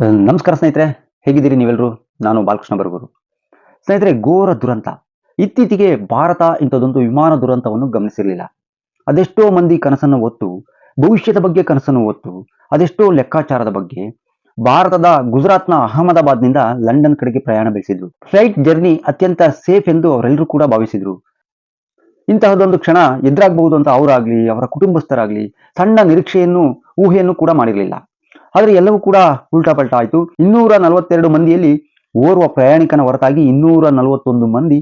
ನಮಸ್ಕಾರ ಸ್ನೇಹಿತರೆ, ಹೇಗಿದ್ದೀರಿ ನೀವೆಲ್ಲರೂ ನಾನು ಬಾಲಕೃಷ್ಣ ಬರಗೂರು. ಸ್ನೇಹಿತರೆ, ಘೋರ ದುರಂತ. ಇತ್ತೀಚೆಗೆ ಭಾರತ ಇಂಥದ್ದೊಂದು ವಿಮಾನ ದುರಂತವನ್ನು ಗಮನಿಸಿರಲಿಲ್ಲ. ಅದೆಷ್ಟೋ ಮಂದಿ ಕನಸನ್ನು ಹೊತ್ತು ಭವಿಷ್ಯದ ಬಗ್ಗೆ ಕನಸನ್ನು ಹೊತ್ತು ಅದೆಷ್ಟೋ ಲೆಕ್ಕಾಚಾರದ ಬಗ್ಗೆ ಭಾರತದ ಗುಜರಾತ್ನ ಅಹಮದಾಬಾದ್ನಿಂದ ಲಂಡನ್ ಕಡೆಗೆ ಪ್ರಯಾಣ ಬೆಳೆಸಿದ್ರು. ಫ್ಲೈಟ್ ಜರ್ನಿ ಅತ್ಯಂತ ಸೇಫ್ ಎಂದು ಅವರೆಲ್ಲರೂ ಕೂಡ ಭಾವಿಸಿದ್ರು. ಇಂತಹದೊಂದು ಕ್ಷಣ ಎದುರಾಗಬಹುದು ಅಂತ ಅವರಾಗ್ಲಿ, ಅವರ ಕುಟುಂಬಸ್ಥರಾಗ್ಲಿ, ಸಣ್ಣ ನಿರೀಕ್ಷೆಯನ್ನು, ಊಹೆಯನ್ನು ಕೂಡ ಮಾಡಿರಲಿಲ್ಲ. ಆದರೆ ಎಲ್ಲವೂ ಕೂಡ ಉಲ್ಟಾ ಪಲ್ಟಾ ಆಯಿತು. ಇನ್ನೂರ ನಲವತ್ತೆರಡು ಮಂದಿಯಲ್ಲಿ ಓರ್ವ ಪ್ರಯಾಣಿಕನ ಹೊರತಾಗಿ ಇನ್ನೂರ ನಲವತ್ತೊಂದು ಮಂದಿ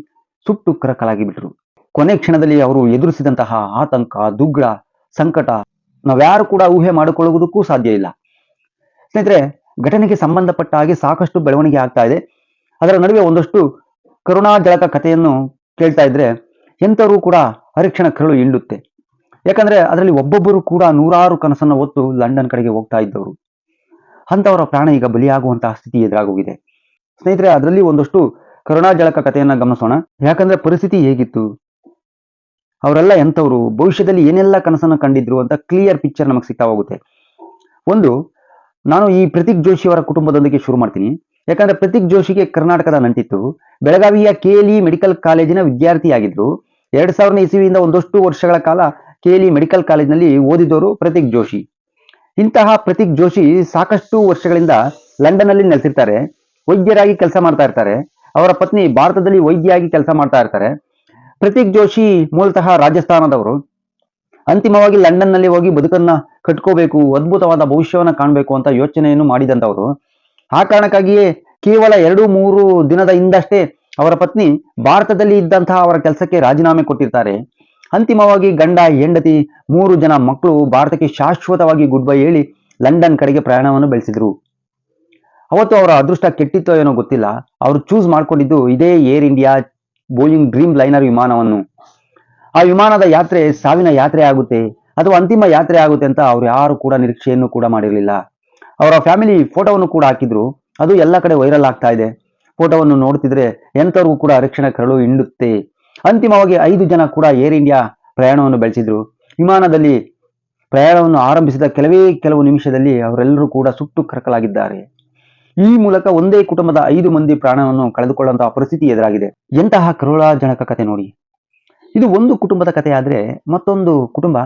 ಸುಟ್ಟು ಕರಕಲಾಗಿ ಬಿಟ್ಟರು ಕೊನೆ ಕ್ಷಣದಲ್ಲಿ ಅವರು ಎದುರಿಸಿದಂತಹ ಆತಂಕ ದುಗ್ಗಳ ಸಂಕಟ ನಾವ್ಯಾರು ಕೂಡ ಊಹೆ ಮಾಡಿಕೊಳ್ಳುವುದಕ್ಕೂ ಸಾಧ್ಯ ಇಲ್ಲ. ಸ್ನೇಹಿತರೆ, ಘಟನೆಗೆ ಸಂಬಂಧಪಟ್ಟ ಹಾಗೆ ಸಾಕಷ್ಟು ಬೆಳವಣಿಗೆ ಆಗ್ತಾ ಇದೆ. ಅದರ ನಡುವೆ ಒಂದಷ್ಟು ಕರುಣಾಜಳಕ ಕಥೆಯನ್ನು ಕೇಳ್ತಾ ಇದ್ರೆ ಎಂಥವರು ಕೂಡ ಹರಿಕ್ಷಣ ಕರಳು ಹಿಂಡುತ್ತೆ. ಯಾಕಂದ್ರೆ ಅದರಲ್ಲಿ ಒಬ್ಬೊಬ್ಬರು ಕೂಡ ನೂರಾರು ಕನಸನ್ನು ಹೊತ್ತು ಲಂಡನ್ ಕಡೆಗೆ ಹೋಗ್ತಾ ಇದ್ದವರು. ಅಂಥವರ ಪ್ರಾಣ ಈಗ ಬಲಿಯಾಗುವಂತಹ ಸ್ಥಿತಿ ಎದುರಾಗೋಗಿದೆ. ಸ್ನೇಹಿತರೆ, ಅದರಲ್ಲಿ ಒಂದಷ್ಟು ಕರುಣಾಜಳಕ ಕಥೆಯನ್ನ ಗಮನಿಸೋಣ. ಯಾಕಂದ್ರೆ ಪರಿಸ್ಥಿತಿ ಹೇಗಿತ್ತು? ಅವರೆಲ್ಲ ಎಂಥವ್ರು? ಭವಿಷ್ಯದಲ್ಲಿ ಏನೆಲ್ಲ ಕನಸನ್ನು ಕಂಡಿದ್ರು ಅಂತ ಕ್ಲಿಯರ್ ಪಿಕ್ಚರ್ ನಮಗೆ ಸಿಗ್ತಾ ಹೋಗುತ್ತೆ. ಒಂದು, ನಾನು ಈ ಪ್ರತೀಕ್ ಜೋಶಿ ಅವರ ಕುಟುಂಬದೊಂದಿಗೆ ಶುರು ಮಾಡ್ತೀನಿ. ಯಾಕಂದ್ರೆ ಪ್ರತೀಕ್ ಜೋಶಿಗೆ ಕರ್ನಾಟಕದ ನಂಟಿತ್ತು. ಬೆಳಗಾವಿಯ ಕೆಎಲಿ ಮೆಡಿಕಲ್ ಕಾಲೇಜಿನ ವಿದ್ಯಾರ್ಥಿಯಾಗಿದ್ರು ಎರಡ್ ಸಾವಿರದ ಇಸವಿಯಿಂದ ಒಂದಷ್ಟು ವರ್ಷಗಳ ಕಾಲ ಕೆಎಲಿ ಮೆಡಿಕಲ್ ಕಾಲೇಜಿನಲ್ಲಿ ಓದಿದವರು ಪ್ರತೀಕ್ ಜೋಶಿ. ಇಂತಹ ಪ್ರತೀಕ್ ಜೋಶಿ ಸಾಕಷ್ಟು ವರ್ಷಗಳಿಂದ ಲಂಡನ್ ಅಲ್ಲಿ ನೆಲೆಸಿರ್ತಾರೆ. ವೈದ್ಯರಾಗಿ ಕೆಲಸ ಮಾಡ್ತಾ ಇರ್ತಾರೆ. ಅವರ ಪತ್ನಿ ಭಾರತದಲ್ಲಿ ವೈದ್ಯರಾಗಿ ಕೆಲಸ ಮಾಡ್ತಾ ಇರ್ತಾರೆ. ಪ್ರತೀಕ್ ಜೋಶಿ ಮೂಲತಃ ರಾಜಸ್ಥಾನದವರು. ಅಂತಿಮವಾಗಿ ಲಂಡನ್ನಲ್ಲಿ ಹೋಗಿ ಬದುಕನ್ನ ಕಟ್ಕೋಬೇಕು, ಅದ್ಭುತವಾದ ಭವಿಷ್ಯವನ್ನ ಕಾಣಬೇಕು ಅಂತ ಯೋಚನೆಯನ್ನು ಮಾಡಿದಂತವರು ಆ ಕಾರಣಕ್ಕಾಗಿಯೇ ಕೇವಲ ಎರಡು ಮೂರು ದಿನದ ಹಿಂದಷ್ಟೇ ಅವರ ಪತ್ನಿ ಭಾರತದಲ್ಲಿ ಇದ್ದಂತಹ ಅವರ ಕೆಲಸಕ್ಕೆ ರಾಜೀನಾಮೆ ಕೊಟ್ಟಿರ್ತಾರೆ. ಅಂತಿಮವಾಗಿ ಗಂಡ, ಹೆಂಡತಿ ಮೂರು ಜನ ಮಕ್ಕಳು ಭಾರತಕ್ಕೆ ಶಾಶ್ವತವಾಗಿ ಗುಡ್ ಬೈ ಹೇಳಿ ಲಂಡನ್ ಕಡೆಗೆ ಪ್ರಯಾಣವನ್ನು ಬೆಳೆಸಿದ್ರು. ಅವತ್ತು ಅವರ ಅದೃಷ್ಟ ಕೆಟ್ಟಿತ್ತೋ ಏನೋ ಗೊತ್ತಿಲ್ಲ. ಅವರು ಚೂಸ್ ಮಾಡ್ಕೊಂಡಿದ್ದು ಇದೇ Air India Boeing Dreamliner ವಿಮಾನವನ್ನು. ಆ ವಿಮಾನದ ಯಾತ್ರೆ ಸಾವಿನ ಯಾತ್ರೆ ಆಗುತ್ತೆ ಅಥವಾ ಅಂತಿಮ ಯಾತ್ರೆ ಆಗುತ್ತೆ ಅಂತ ಅವ್ರು ಯಾರು ಕೂಡ ನಿರೀಕ್ಷೆಯನ್ನು ಕೂಡ ಮಾಡಿರಲಿಲ್ಲ. ಅವರ ಫ್ಯಾಮಿಲಿ ಫೋಟೋವನ್ನು ಕೂಡ ಹಾಕಿದ್ರು. ಅದು ಎಲ್ಲ ಕಡೆ ವೈರಲ್ ಆಗ್ತಾ ಇದೆ. ಫೋಟೋವನ್ನು ನೋಡ್ತಿದ್ರೆ ಎಂಥವ್ರಿಗೂ ಕೂಡ ರಕ್ಷಣೆ ಕರಳು ಹಿಂಡುತ್ತೆ. ಅಂತಿಮವಾಗಿ ಐದು ಜನ ಕೂಡ ಏರ್ ಇಂಡಿಯಾ ಪ್ರಯಾಣವನ್ನು ಬೆಳೆಸಿದ್ರು. ವಿಮಾನದಲ್ಲಿ ಪ್ರಯಾಣವನ್ನು ಆರಂಭಿಸಿದ ಕೆಲವೇ ಕೆಲವು ನಿಮಿಷದಲ್ಲಿ ಅವರೆಲ್ಲರೂ ಕೂಡ ಸುಟ್ಟು ಕರಕಲಾಗಿದ್ದಾರೆ. ಈ ಮೂಲಕ ಒಂದೇ ಕುಟುಂಬದ ಐದು ಮಂದಿ ಪ್ರಾಣವನ್ನು ಕಳೆದುಕೊಳ್ಳುವಂತಹ ಪರಿಸ್ಥಿತಿ ಎದುರಾಗಿದೆ. ಎಂತಹ ಕರುಳಾಜನಕ ಕತೆ ನೋಡಿ. ಇದು ಒಂದು ಕುಟುಂಬದ ಕತೆ ಆದ್ರೆ ಮತ್ತೊಂದು ಕುಟುಂಬ,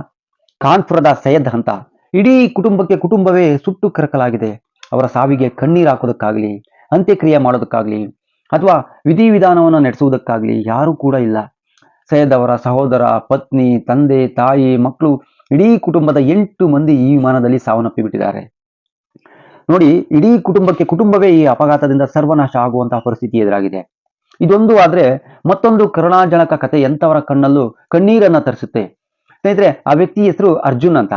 ಕಾನ್ಪುರದ ಸೈಯದ್ ಅಂತ. ಇಡೀ ಕುಟುಂಬಕ್ಕೆ ಕುಟುಂಬವೇ ಸುಟ್ಟು ಕರಕಲಾಗಿದೆ. ಅವರ ಸಾವಿಗೆ ಕಣ್ಣೀರು ಹಾಕೋದಕ್ಕಾಗ್ಲಿ, ಅಂತ್ಯಕ್ರಿಯೆ ಮಾಡೋದಕ್ಕಾಗ್ಲಿ ಅಥವಾ ವಿಧಿವಿಧಾನವನ್ನು ನಡೆಸುವುದಕ್ಕಾಗಲಿ ಯಾರೂ ಕೂಡ ಇಲ್ಲ. ಸೈಯದ್ ಅವರ ಸಹೋದರ, ಪತ್ನಿ, ತಂದೆ, ತಾಯಿ, ಮಕ್ಕಳು ಇಡೀ ಕುಟುಂಬದ ಎಂಟು ಮಂದಿ ಈ ವಿಮಾನದಲ್ಲಿ ಸಾವನ್ನಪ್ಪಿಬಿಟ್ಟಿದ್ದಾರೆ. ನೋಡಿ, ಇಡೀ ಕುಟುಂಬಕ್ಕೆ ಕುಟುಂಬವೇ ಈ ಅಪಘಾತದಿಂದ ಸರ್ವನಾಶ ಆಗುವಂತಹ ಪರಿಸ್ಥಿತಿ ಎದುರಾಗಿದೆ. ಇದೊಂದು ಆದ್ರೆ ಮತ್ತೊಂದು ಕರುಣಾಜನಕ ಕತೆ ಎಂಥವರ ಕಣ್ಣಲ್ಲೂ ಕಣ್ಣೀರನ್ನ ತರಿಸುತ್ತೆ. ಸ್ನೇಹಿತರೆ, ಆ ವ್ಯಕ್ತಿ ಹೆಸರು ಅರ್ಜುನ್ ಅಂತ.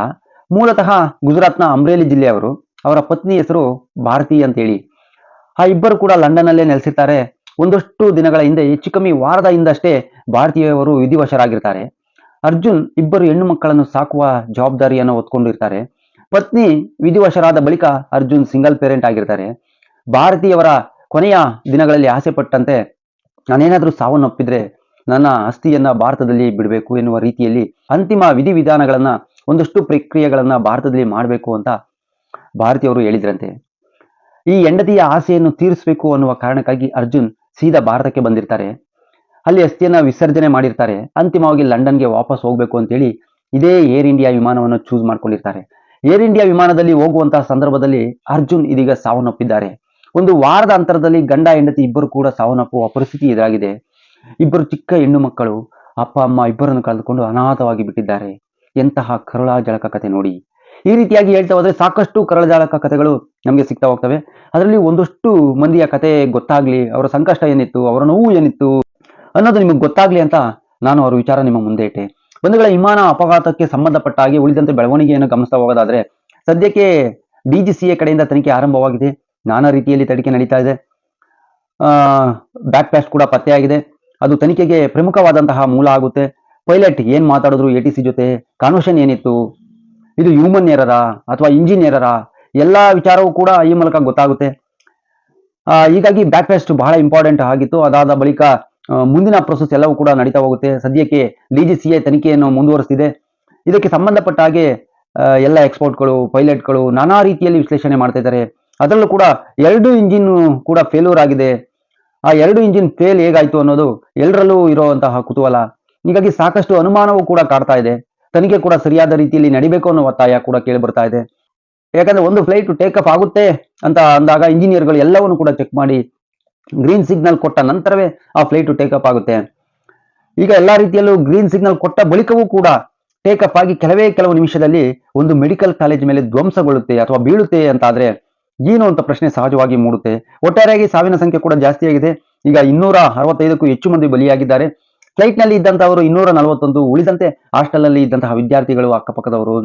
ಮೂಲತಃ ಗುಜರಾತ್ನ ಅಮ್ರೇಲಿ ಜಿಲ್ಲೆಯವರು ಅವರ ಪತ್ನಿ ಹೆಸರು ಭಾರತಿ ಅಂತೇಳಿ. ಆ ಇಬ್ಬರು ಕೂಡ ಲಂಡನ್ ಅಲ್ಲೇ ನೆಲೆಸಿರ್ತಾರೆ. ಒಂದಷ್ಟು ದಿನಗಳ ಹಿಂದೆ ಹೆಚ್ಚು ಕಮ್ಮಿ ವಾರದ ಹಿಂದಷ್ಟೇ ಭಾರತೀಯವರು ವಿಧಿವಶರಾಗಿರ್ತಾರೆ. ಅರ್ಜುನ್ ಇಬ್ಬರು ಹೆಣ್ಣು ಮಕ್ಕಳನ್ನು ಸಾಕುವ ಜವಾಬ್ದಾರಿಯನ್ನು ಹೊತ್ಕೊಂಡಿರ್ತಾರೆ. ಪತ್ನಿ ವಿಧಿವಶರಾದ ಬಳಿಕ ಅರ್ಜುನ್ ಸಿಂಗಲ್ ಪೇರೆಂಟ್ ಆಗಿರ್ತಾರೆ. ಭಾರತೀಯವರ ಕೊನೆಯ ದಿನಗಳಲ್ಲಿ ಆಸೆ ಪಟ್ಟಂತೆ ನಾನೇನಾದರೂ ಸಾವನ್ನಪ್ಪಿದ್ರೆ ನನ್ನ ಅಸ್ಥಿಯನ್ನ ಭಾರತದಲ್ಲಿ ಬಿಡಬೇಕು ಎನ್ನುವ ರೀತಿಯಲ್ಲಿ ಅಂತಿಮ ವಿಧಿವಿಧಾನಗಳನ್ನ, ಒಂದಷ್ಟು ಪ್ರಕ್ರಿಯೆಗಳನ್ನ ಭಾರತದಲ್ಲಿ ಮಾಡಬೇಕು ಅಂತ ಭಾರತೀಯವರು ಹೇಳಿದ್ರಂತೆ. ಈ ಹೆಂಡತಿಯ ಆಸೆಯನ್ನು ತೀರಿಸಬೇಕು ಅನ್ನುವ ಕಾರಣಕ್ಕಾಗಿ ಅರ್ಜುನ್ ಸೀದಾ ಭಾರತಕ್ಕೆ ಬಂದಿರ್ತಾರೆ. ಅಲ್ಲಿ ಅಸ್ಥಿಯನ್ನ ವಿಸರ್ಜನೆ ಮಾಡಿರ್ತಾರೆ. ಅಂತಿಮವಾಗಿ ಲಂಡನ್ಗೆ ವಾಪಸ್ ಹೋಗ್ಬೇಕು ಅಂತೇಳಿ ಇದೇ ಏರ್ ಇಂಡಿಯಾ ವಿಮಾನವನ್ನು ಚೂಸ್ ಮಾಡ್ಕೊಂಡಿರ್ತಾರೆ. ಏರ್ ಇಂಡಿಯಾ ವಿಮಾನದಲ್ಲಿ ಹೋಗುವಂತಹ ಸಂದರ್ಭದಲ್ಲಿ ಅರ್ಜುನ್ ಇದೀಗ ಸಾವನ್ನಪ್ಪಿದ್ದಾರೆ. ಒಂದು ವಾರದ ಅಂತರದಲ್ಲಿ ಗಂಡ ಹೆಂಡತಿ ಇಬ್ಬರು ಕೂಡ ಸಾವನ್ನಪ್ಪುವ ಪರಿಸ್ಥಿತಿ ಇದಾಗಿದೆ ಇಬ್ಬರು ಚಿಕ್ಕ ಹೆಣ್ಣು ಮಕ್ಕಳು, ಅಪ್ಪ, ಅಮ್ಮ ಇಬ್ಬರನ್ನು ಕಳೆದುಕೊಂಡು ಅನಾಥವಾಗಿ ಬಿಟ್ಟಿದ್ದಾರೆ. ಎಂತಹ ಕರುಳಾಜಳಕ ಕತೆ ನೋಡಿ. ಈ ರೀತಿಯಾಗಿ ಹೇಳ್ತಾ ಹೋದ್ರೆ ಸಾಕಷ್ಟು ಕರಳಜಾಲಕ ಕಥೆಗಳು ನಮಗೆ ಸಿಗ್ತಾ ಹೋಗ್ತವೆ. ಅದರಲ್ಲಿ ಒಂದಷ್ಟು ಮಂದಿಯ ಕತೆ ಗೊತ್ತಾಗ್ಲಿ, ಅವರ ಸಂಕಷ್ಟ ಏನಿತ್ತು, ಅವರ ನೋವು ಏನಿತ್ತು ಅನ್ನೋದು ನಿಮಗೆ ಗೊತ್ತಾಗ್ಲಿ ಅಂತ ನಾನು ಅವರ ವಿಚಾರ ನಿಮ್ಮ ಮುಂದೆ ಇಟ್ಟೆ. ಬಂಧುಗಳ, ವಿಮಾನ ಅಪಘಾತಕ್ಕೆ ಸಂಬಂಧಪಟ್ಟ ಹಾಗೆ ಉಳಿದಂತೆ ಬೆಳವಣಿಗೆಯನ್ನು ಗಮನಿಸ್ತಾ ಹೋಗೋದಾದ್ರೆ, ಸದ್ಯಕ್ಕೆ ಡಿಜಿಸಿಎ ಕಡೆಯಿಂದ ತನಿಖೆ ಆರಂಭವಾಗಿದೆ. ನಾನಾ ರೀತಿಯಲ್ಲಿ ತನಿಖೆ ನಡೀತಾ ಇದೆ. ಬ್ಯಾಕ್ ಪ್ಯಾಸ್ಟ್ ಕೂಡ ಪತ್ತೆಯಾಗಿದೆ ಅದು ತನಿಖೆಗೆ ಪ್ರಮುಖವಾದಂತಹ ಮೂಲ ಆಗುತ್ತೆ. ಪೈಲಟ್ ಏನ್ ಮಾತಾಡಿದ್ರು ಎ ಟಿ ಸಿ ಜೊತೆ, ಕಾನ್ವರ್ಷನ್ ಏನಿತ್ತು ಇದು ಹ್ಯೂಮನ್ ಏರರ ಅಥವಾ ಇಂಜಿನ್ ಎಲ್ಲ ಎಲ್ಲಾ ವಿಚಾರವೂ ಕೂಡ ಈ ಮೂಲಕ ಗೊತ್ತಾಗುತ್ತೆ. ಹೀಗಾಗಿ ಬ್ಯಾಕ್ ಫೆಸ್ಟ್ ಬಹಳ ಇಂಪಾರ್ಟೆಂಟ್ ಆಗಿತ್ತು. ಅದಾದ ಬಳಿಕ ಮುಂದಿನ ಪ್ರೊಸೆಸ್ ಎಲ್ಲವೂ ಕೂಡ ನಡೀತಾ ಹೋಗುತ್ತೆ. ಸದ್ಯಕ್ಕೆ ಡಿಜಿಸಿಎ ತನಿಖೆಯನ್ನು ಮುಂದುವರಿಸಿದೆ ಇದಕ್ಕೆ ಸಂಬಂಧಪಟ್ಟ ಹಾಗೆ ಎಲ್ಲ ಎಕ್ಸ್ಪೋರ್ಟ್ಗಳು ಪೈಲಟ್ಗಳು ನಾನಾ ರೀತಿಯಲ್ಲಿ ವಿಶ್ಲೇಷಣೆ ಮಾಡ್ತಾ ಇದ್ದಾರೆ. ಅದರಲ್ಲೂ ಕೂಡ ಎರಡು ಇಂಜಿನ್ ಕೂಡ ಫೇಲ್ಯೂರ್ ಆಗಿದೆ. ಆ ಎರಡು ಇಂಜಿನ್ ಫೇಲ್ ಹೇಗಾಯಿತು ಅನ್ನೋದು ಎಲ್ಲರಲ್ಲೂ ಇರುವಂತಹ ಕುತೂಹಲ. ಹೀಗಾಗಿ ಸಾಕಷ್ಟು ಅನುಮಾನವೂ ಕೂಡ ಕಾಡ್ತಾ ಇದೆ. ತನಿಖೆ ಕೂಡ ಸರಿಯಾದ ರೀತಿಯಲ್ಲಿ ನಡಿಬೇಕು ಅನ್ನೋ ಒತ್ತಾಯ ಕೂಡ ಕೇಳಿ ಬರ್ತಾ ಇದೆ. ಯಾಕಂದ್ರೆ ಒಂದು ಫ್ಲೈಟ್ ಟೇಕ್ ಆಫ್ ಆಗುತ್ತೆ ಅಂತ ಅಂದಾಗ ಇಂಜಿನಿಯರ್ಗಳು ಎಲ್ಲವನ್ನು ಕೂಡ ಚೆಕ್ ಮಾಡಿ ಗ್ರೀನ್ ಸಿಗ್ನಲ್ ಕೊಟ್ಟ ನಂತರವೇ ಆ ಫ್ಲೈಟ್ ಟೇಕ್ ಅಪ್ ಆಗುತ್ತೆ. ಈಗ ಎಲ್ಲಾ ರೀತಿಯಲ್ಲೂ ಗ್ರೀನ್ ಸಿಗ್ನಲ್ ಕೊಟ್ಟ ಬಳಿಕವೂ ಕೂಡ ಟೇಕ್ ಅಪ್ ಆಗಿ ಕೆಲವೇ ಕೆಲವು ನಿಮಿಷದಲ್ಲಿ ಒಂದು ಮೆಡಿಕಲ್ ಕಾಲೇಜ್ ಮೇಲೆ ಧ್ವಂಸಗೊಳ್ಳುತ್ತೆ ಅಥವಾ ಬೀಳುತ್ತೆ ಅಂತ ಆದ್ರೆ ಏನು ಅಂತ ಪ್ರಶ್ನೆ ಸಹಜವಾಗಿ ಮೂಡುತ್ತೆ. ಒಟ್ಟಾರೆಯಾಗಿ ಸಾವಿನ ಸಂಖ್ಯೆ ಕೂಡ ಜಾಸ್ತಿಯಾಗಿದೆ. ಈಗ ಇನ್ನೂರ ಅರವತ್ತೈದಕ್ಕೂ ಹೆಚ್ಚು ಮಂದಿ ಬಲಿಯಾಗಿದ್ದಾರೆ. ಫ್ಲೈಟ್ನಲ್ಲಿ ಇದ್ದಂತಹವರು ಇನ್ನೂರ ನಲವತ್ತೊಂದು, ಉಳಿದಂತೆ ಹಾಸ್ಟೆಲ್ನಲ್ಲಿ ಇದ್ದಂತಹ ವಿದ್ಯಾರ್ಥಿಗಳು ಅಕ್ಕಪಕ್ಕದವರು.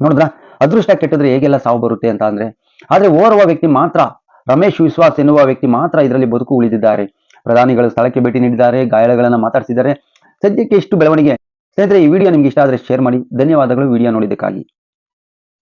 ನೋಡಿದ್ರ? ಅದೃಷ್ಟ ಕೆಟ್ಟಿದ್ರೆ ಹೇಗೆಲ್ಲ ಸಾವು ಬರುತ್ತೆ ಅಂತ ಅಂದ್ರೆ, ಆದ್ರೆ ಓರ್ವ ವ್ಯಕ್ತಿ ಮಾತ್ರ, ರಮೇಶ್ ವಿಶ್ವಾಸ್ ಎನ್ನುವ ವ್ಯಕ್ತಿ ಮಾತ್ರ ಇದರಲ್ಲಿ ಬದುಕು ಉಳಿದಿದ್ದಾರೆ. ಪ್ರಧಾನಿಗಳು ಸ್ಥಳಕ್ಕೆ ಭೇಟಿ ನೀಡಿದ್ದಾರೆ ಗಾಯಾಳುಗಳನ್ನ ಮಾತಾಡಿಸಿದ್ದಾರೆ. ಸದ್ಯಕ್ಕೆ ಇಷ್ಟು ಬೆಳವಣಿಗೆ. ಸ್ನೇಹಿತರೆ, ಈ ವಿಡಿಯೋ ನಿಮ್ಗೆ ಇಷ್ಟ ಆದ್ರೆ ಶೇರ್ ಮಾಡಿ. ಧನ್ಯವಾದಗಳು ವಿಡಿಯೋ ನೋಡಿದ್ದಕ್ಕಾಗಿ.